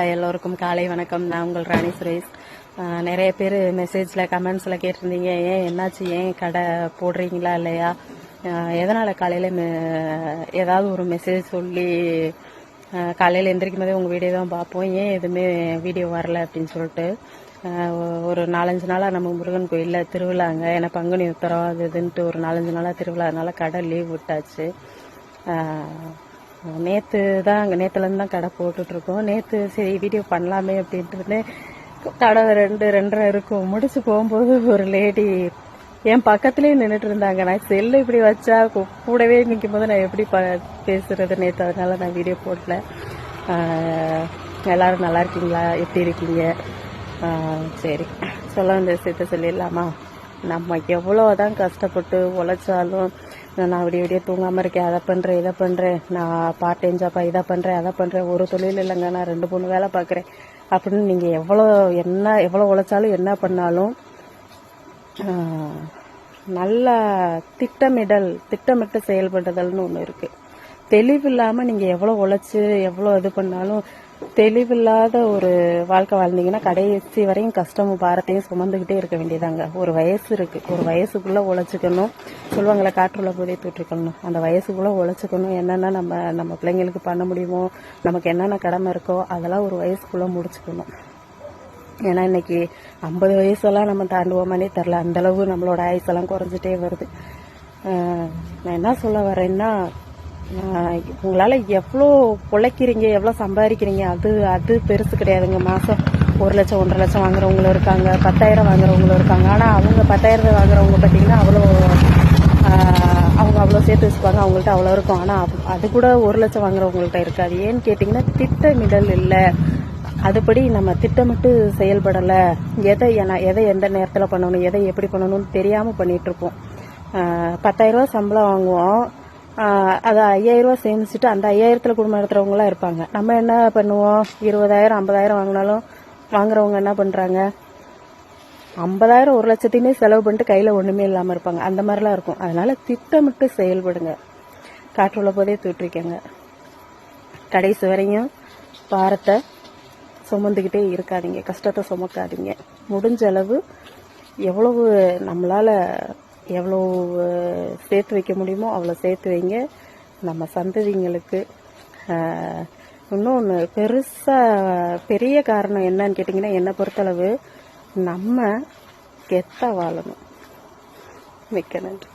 எல்லோருக்கும் காலை வணக்கம். நான் உங்கள் ராணி சுரேஷ். நிறைய பேர் மெசேஜில் கமெண்ட்ஸில் கேட்டிருந்தீங்க. ஏன் என்னாச்சு? ஏன் கடை போடுறீங்களா இல்லையா? எதனால் காலையில் ஏதாவது ஒரு மெசேஜ் சொல்லி காலையில் எந்திரிக்கும் போதே உங்கள் வீடியோ தான் பார்ப்போம். ஏன் எதுவுமே வீடியோ வரல அப்படின்னு சொல்லிட்டு ஒரு நாலஞ்சு நாளாக நம்ம முருகன் கோயிலில் திருவிழாங்க. ஏன்னா பங்குனி உத்தரம் அது இதுன்ட்டு ஒரு நாலஞ்சு நாளாக திருவிழா. அதனால கடை லீவ் விட்டாச்சு. நேற்று தான் அங்கே நேற்றுலேருந்து தான் கடை போட்டுட்ருக்கோம். நேற்று சரி வீடியோ பண்ணலாமே அப்படின்ட்டு கடை ரெண்டு ரெண்டரை இருக்கும். முடிச்சு போகும்போது ஒரு லேடி என் பக்கத்துலேயே நின்றுட்டு இருந்தாங்க. நான் செல்லு இப்படி வச்சா கூ- கூடவே நிற்கும் போது நான் எப்படி ப பேசுறது நேற்று அதனால நான் வீடியோ போடல. எல்லாரும் நல்லா இருக்கீங்களா? எப்படி இருக்கீங்க? சரி. சொல்ல வந்த விஷயத்த சொல்லிடலாமா? நம்ம எவ்வளோதான் கஷ்டப்பட்டு உழைச்சாலும் நான் விடிய விடிய தூங்காமல் இருக்கேன். அதை பண்ணுறேன் இதை பண்ணுறேன் நான் பார்ட் டைம் இதை பண்ணுறேன் அதை பண்ணுறேன் ஒரு தொழில் இல்லைங்க. நான் ரெண்டு மூணு வேலை பார்க்குறேன். அப்படின்னு நீங்கள் எவ்வளோ என்ன எவ்வளோ உழைச்சாலும் என்ன பண்ணாலும் நல்லா நல்ல திட்டமிடல் திட்டமிட்டு செயல்படுதல்னு ஒன்று இருக்குது தெளிவில்லாமல் நீங்கள் எவ்வளோ உழைச்சி எவ்வளோ இது பண்ணாலும் தெளிவில்லாத ஒரு வாழ்க்கை வாழ்ந்தீங்கன்னா கடைசி வரையும் கஷ்டமும் பாரத்தையும் சுமந்துக்கிட்டே இருக்க வேண்டியதாங்க. ஒரு வயசு இருக்கு. ஒரு வயசுக்குள்ள உழைச்சிக்கணும். சொல்லுவாங்களே காற்றுள்ள போதே தூற்றிக்கணும் அந்த வயசுக்குள்ளே உழைச்சிக்கணும். என்னென்ன நம்ம நம்ம பிள்ளைங்களுக்கு பண்ண முடியுமோ நமக்கு என்னென்ன கடமை இருக்கோ அதெல்லாம் ஒரு வயசுக்குள்ளே முடிச்சுக்கணும். ஏன்னா இன்னைக்கு ஐம்பது வயசெல்லாம் நம்ம தாண்டுவோமானே தெரில அந்தளவு நம்மளோட ஆயுசெல்லாம் குறைஞ்சிட்டே வருது. நான் என்ன சொல்ல வரேன்னா உங்களால் எவ்வளோ உழைக்கிறீங்க எவ்வளோ சம்பாதிக்கிறீங்க அது அது பெருசு கிடையாதுங்க. மாதம் ஒரு லட்சம் ஒன்றரை லட்சம் வாங்குறவங்களும் இருக்காங்க. பத்தாயிரம் வாங்குறவங்களும் இருக்காங்க. ஆனால் அவங்க பத்தாயிரத்தை வாங்குறவங்க பார்த்தீங்கன்னா அவ்வளோ அவங்க அவ்வளோ சேர்த்து வச்சுப்பாங்க. அவங்கள்ட்ட அவ்வளோ இருக்கும். ஆனால் அது கூட ஒரு லட்சம் வாங்குறவங்கள்ட்ட இருக்காது. ஏன்னு கேட்டிங்கன்னா திட்டமிடல் இல்லை. அதுபடி நம்ம திட்டமிட்டு செயல்படலை. எதை என எதை எந்த நேரத்தில் பண்ணணும் எதை எப்படி பண்ணணும்னு தெரியாமல் பண்ணிகிட்ருப்போம் பத்தாயிரரூவா சம்பளம் வாங்குவோம். ஆஹ் அதை சேமிச்சுட்டு அந்த ஐயாயிரத்தில் குடும்பம் நடத்துறவங்களாம் இருப்பாங்க. நம்ம என்ன பண்ணுவோம்? இருபதாயிரம் ஐம்பதாயிரம் வாங்கினாலும் வாங்குறவங்க என்ன பண்ணுறாங்க ஐம்பதாயிரம் ஒரு லட்சத்தையுமே செலவு பண்ணிட்டு கையில் ஒன்றுமே இல்லாமல் இருப்பாங்க. அந்த மாதிரிலாம் இருக்கும். அதனால் திட்டமிட்டு செயல்படுங்க. காற்றுள்ள போதே தூட்டிருக்கேங்க கடைசி வரையும் பாரத்தை சுமந்துக்கிட்டே இருக்காதீங்க. கஷ்டத்தை சுமக்காதீங்க. முடிஞ்ச அளவு எவ்வளவு நம்மளால் எவ்வளோ சேர்த்து வைக்க முடியுமோ அவ்வளோ சேர்த்து வைங்க. நம்ம சந்ததிங்களுக்கு இன்னொன்று பெருசாக பெரிய காரணம் என்னன்னு கேட்டிங்கன்னா என்னை பொறுத்தளவு நம்ம கெத்தா வாழணும். மிக்க நன்றி.